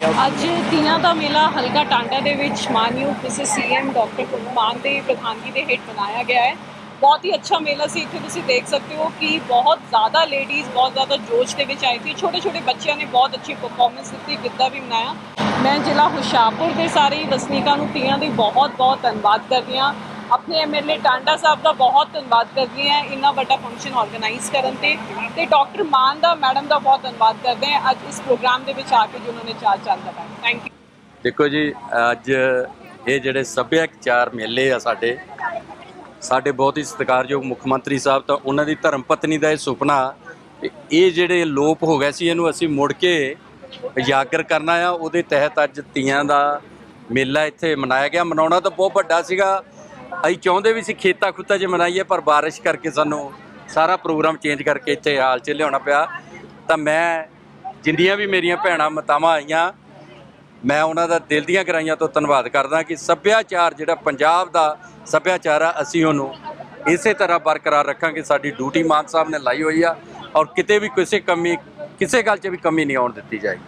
ਅੱਜ ਤੀਆਂ ਦਾ ਮੇਲਾ ਹਲਕਾ ਟਾਂਡਾ ਦੇ ਵਿੱਚ ਮਾਨਯੋਗ ਮਿਸਿਸ ਸੀਐਮ ਡਾਕਟਰ ਕੁਮਾਨ ਦੇ ਪ੍ਰਧਾਨਗੀ ਦੇ ਹੇਠ ਬਣਾਇਆ ਗਿਆ ਹੈ। ਬਹੁਤ ਹੀ ਅੱਛਾ ਮੇਲਾ ਸੀ, ਇੱਥੇ ਤੁਸੀਂ ਦੇਖ ਸਕਦੇ ਹੋ ਕਿ ਬਹੁਤ ਜ਼ਿਆਦਾ ਲੇਡੀਜ਼ ਬਹੁਤ ਜ਼ਿਆਦਾ ਜੋਸ਼ ਦੇ ਵਿੱਚ ਆਈ ਸੀ। ਛੋਟੇ ਛੋਟੇ ਬੱਚਿਆਂ ਨੇ ਬਹੁਤ ਅੱਛੀ ਪਰਫਾਰਮੈਂਸ ਦਿੱਤੀ, ਗਿੱਧਾ ਵੀ ਮਨਾਇਆ। ਮੈਂ ਜ਼ਿਲ੍ਹਾ ਹੁਸ਼ਿਆਰਪੁਰ ਦੇ ਸਾਰੇ ਵਸਨੀਕਾਂ ਨੂੰ ਤੀਆਂ ਦੀ ਬਹੁਤ ਬਹੁਤ ਧੰਨਵਾਦ ਕਰਦੀ ਹਾਂ। ਆਪਣੇ ਐਮਐਲਏ ਟਾਂਡਾ ਸਾਹਿਬ ਦਾ ਬਹੁਤ ਧੰਨਵਾਦ ਕਰਦੀ ਹਾਂ ਇੰਨਾ ਵੱਡਾ ਫੰਕਸ਼ਨ ਆਰਗੇਨਾਈਜ਼ ਕਰਨ ਤੇ। ਤੇ ਡਾਕਟਰ ਮਾਨ ਦਾ ਮੈਡਮ ਦਾ ਬਹੁਤ ਧੰਨਵਾਦ ਕਰਦੇ ਹਾਂ। ਅੱਜ ਇਸ ਪ੍ਰੋਗਰਾਮ ਦੇ ਵਿੱਚ ਆ ਕੇ ਜੋ ਨੇ ਚਾਰ ਚੰਦ ਲਗਾਏ। ਥੈਂਕ ਯੂ ਦੇਖੋ ਜੀ, ਅੱਜ ਇਹ ਜਿਹੜੇ ਸੱਭਿਆਚਾਰ ਮੇਲੇ ਆ ਸਾਡੇ ਸਾਡੇ ਬਹੁਤ ਹੀ ਸਤਿਕਾਰਯੋਗ ਮੁੱਖ ਮੰਤਰੀ ਸਾਹਿਬ ਤਾਂ ਉਹਨਾਂ ਦੀ ਧਰਮ ਪਤਨੀ ਦਾ ਇਹ ਸੁਪਨਾ ਇਹ ਜਿਹੜੇ ਲੋਪ ਹੋ ਗਏ ਸੀ, ਇਹਨੂੰ ਅਸੀਂ ਮੁੜ ਕੇ ਉਜਾਗਰ ਕਰਨਾ ਆ। ਉਹਦੇ ਤਹਿਤ ਅੱਜ ਤੀਆਂ ਦਾ ਮੇਲਾ ਇੱਥੇ ਮਨਾਇਆ ਗਿਆ। ਮਨਾਉਣਾ ਤਾਂ ਬਹੁਤ ਵੱਡਾ ਸੀਗਾ। ਅਸੀਂ ਚਾਹੁੰਦੇ ਵੀ ਸੀ ਖੇਤਾਂ ਖੁੱਤਾਂ 'ਚ ਮਨਾਈਏ, ਪਰ ਬਾਰਿਸ਼ ਕਰਕੇ ਸਾਨੂੰ ਸਾਰਾ ਪ੍ਰੋਗਰਾਮ ਚੇਂਜ ਕਰਕੇ ਇੱਥੇ ਹਾਲ 'ਚ ਲਿਆਉਣਾ ਪਿਆ। ਤਾਂ ਮੈਂ, ਜਿੰਨੀਆਂ ਵੀ ਮੇਰੀਆਂ ਭੈਣਾਂ ਮਤਾਵਾਂ ਆਈਆਂ, ਮੈਂ ਉਹਨਾਂ ਦਾ ਦਿਲ ਦੀਆਂ ਗਰਾਈਆਂ ਤੋਂ ਧੰਨਵਾਦ ਕਰਦਾ ਕਿ ਸੱਭਿਆਚਾਰ ਜਿਹੜਾ ਪੰਜਾਬ ਦਾ ਸੱਭਿਆਚਾਰ ਆ, ਅਸੀਂ ਉਹਨੂੰ ਇਸੇ ਤਰ੍ਹਾਂ ਬਰਕਰਾਰ ਰੱਖਾਂਗੇ। ਸਾਡੀ ਡਿਊਟੀ ਮਾਨ ਸਾਹਿਬ ਨੇ ਲਾਈ ਹੋਈ ਆ ਔਰ ਕਿਤੇ ਵੀ ਕਿਸੇ ਕਮੀ, ਕਿਸੇ ਗੱਲ 'ਚ ਵੀ ਕਮੀ ਨਹੀਂ ਆਉਣ ਦਿੱਤੀ ਜਾਏਗੀ।